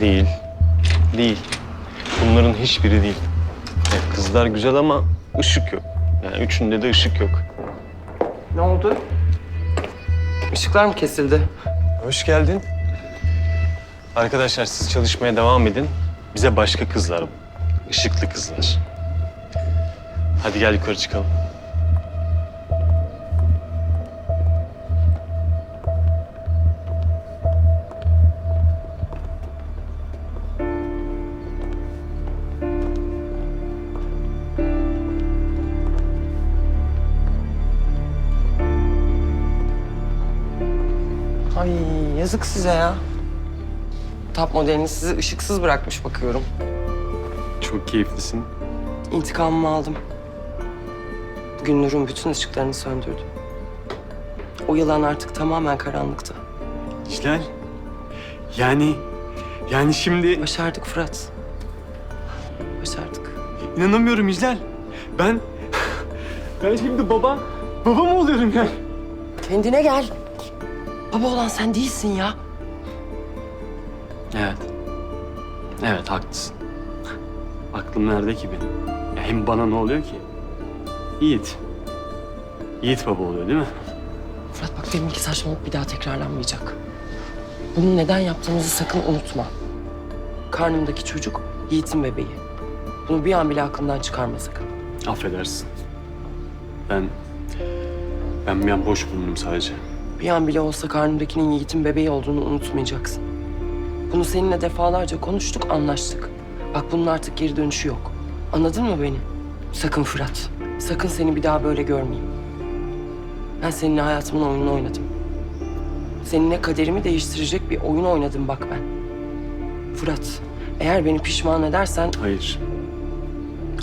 Değil. Değil. Bunların hiçbiri değil. Evet, kızlar güzel ama ışık yok. Yani üçünde de ışık yok. Ne oldu? Işıklar mı kesildi? Hoş geldin. Arkadaşlar siz çalışmaya devam edin. Bize başka kızlar bu. Işıklı kızlar. Hadi gel yukarı çıkalım. Ay yazık size ya. Top modelini sizi ışıksız bırakmış bakıyorum. Çok keyiflisin. İntikamımı aldım. Bugün Nur'un bütün ışıklarını söndürdüm. O yılan artık tamamen karanlıkta. İhlal. Yani, yani şimdi Başardık Fırat. Başardık. inanamıyorum İhlal. Ben, ben şimdi baba, baba mı oluyorum ya? Kendine gel. Baba olan sen değilsin ya. Evet. Evet haklısın. Aklım nerede ki benim? Ya hem bana ne oluyor ki? Yiğit. Yiğit baba oluyor değil mi? Fırat bak benimki saçmalık bir daha tekrarlanmayacak. Bunu neden yaptığımızı sakın unutma. Karnımdaki çocuk Yiğit'in bebeği. Bunu bir an bile aklından çıkarma sakın. Affedersin. Ben, ben bir an boş bulundum sadece. Bir an bile olsa karnımdakinin Yiğit'in bebeği olduğunu unutmayacaksın. Bunu seninle defalarca konuştuk, anlaştık. Bak bunun artık geri dönüşü yok. Anladın mı beni? Sakın Fırat. Sakın seni bir daha böyle görmeyeyim. Ben seninle hayatımın oyununu oynadım. Seninle kaderimi değiştirecek bir oyun oynadım bak ben. Fırat, eğer beni pişman edersen Hayır.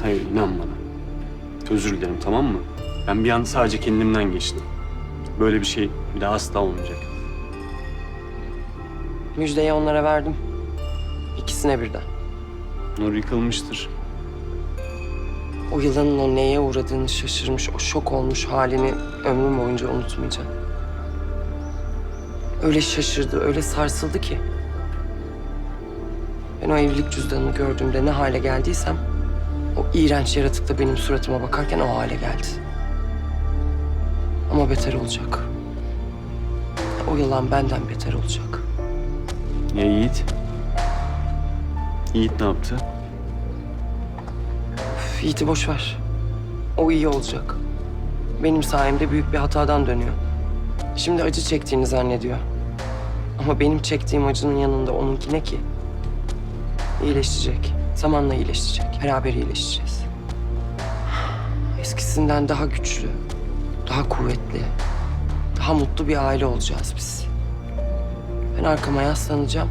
Hayır inan bana. Özür dilerim tamam mı? Ben bir an sadece kendimden geçtim. Böyle bir şey bir daha asla olmayacak. müjdeyi onlara verdim. İkisine birden. Nur yıkılmıştır. O yılanın o neye uğradığını şaşırmış, o şok olmuş halini ömrüm boyunca unutmayacağım. Öyle şaşırdı, öyle sarsıldı ki. Ben o evlilik cüzdanını gördüğümde ne hale geldiysem... ...o iğrenç yaratık da benim suratıma bakarken o hale geldi. Ama beter olacak. O yılan benden beter olacak. Ya Yiğit? Yiğit ne yaptı? Üf, Yiğit'i boş ver. O iyi olacak. Benim sayemde büyük bir hatadan dönüyor. Şimdi acı çektiğini zannediyor. Ama benim çektiğim acının yanında onunki ne ki? İyileşecek. Zamanla iyileşecek. Beraber iyileşeceğiz. Eskisinden daha güçlü, daha kuvvetli, daha mutlu bir aile olacağız biz. Ben arkama yaslanacağım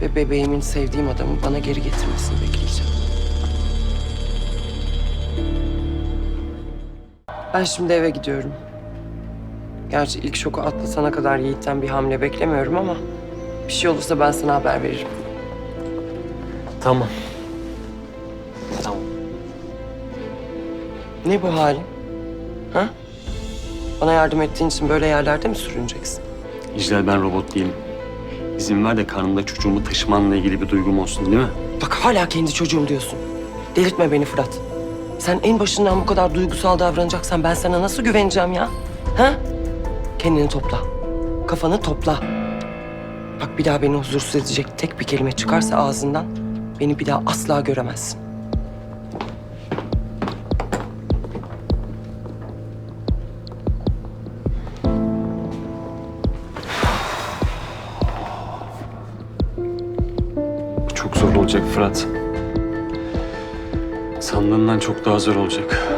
ve bebeğimin sevdiğim adamı bana geri getirmesini bekleyeceğim. Ben şimdi eve gidiyorum. Gerçi ilk şoku atlatana kadar Yiğit'ten bir hamle beklemiyorum ama... ...bir şey olursa ben sana haber veririm. Tamam. Tamam. Ne bu halin? Ha? Bana yardım ettiğin için böyle yerlerde mi sürüneceksin? İclal ben robot değilim. İzin ver de karnımda çocuğumu taşımanla ilgili bir duygum olsun değil mi? Bak hala kendi çocuğum diyorsun. Delirtme beni Fırat. Sen en başından bu kadar duygusal davranacaksan ben sana nasıl güveneceğim ya? Ha? Kendini topla. Kafanı topla. Bak bir daha beni huzursuz edecek tek bir kelime çıkarsa ağzından beni bir daha asla göremezsin. Zor olacak Fırat. Sandığından çok daha zor olacak.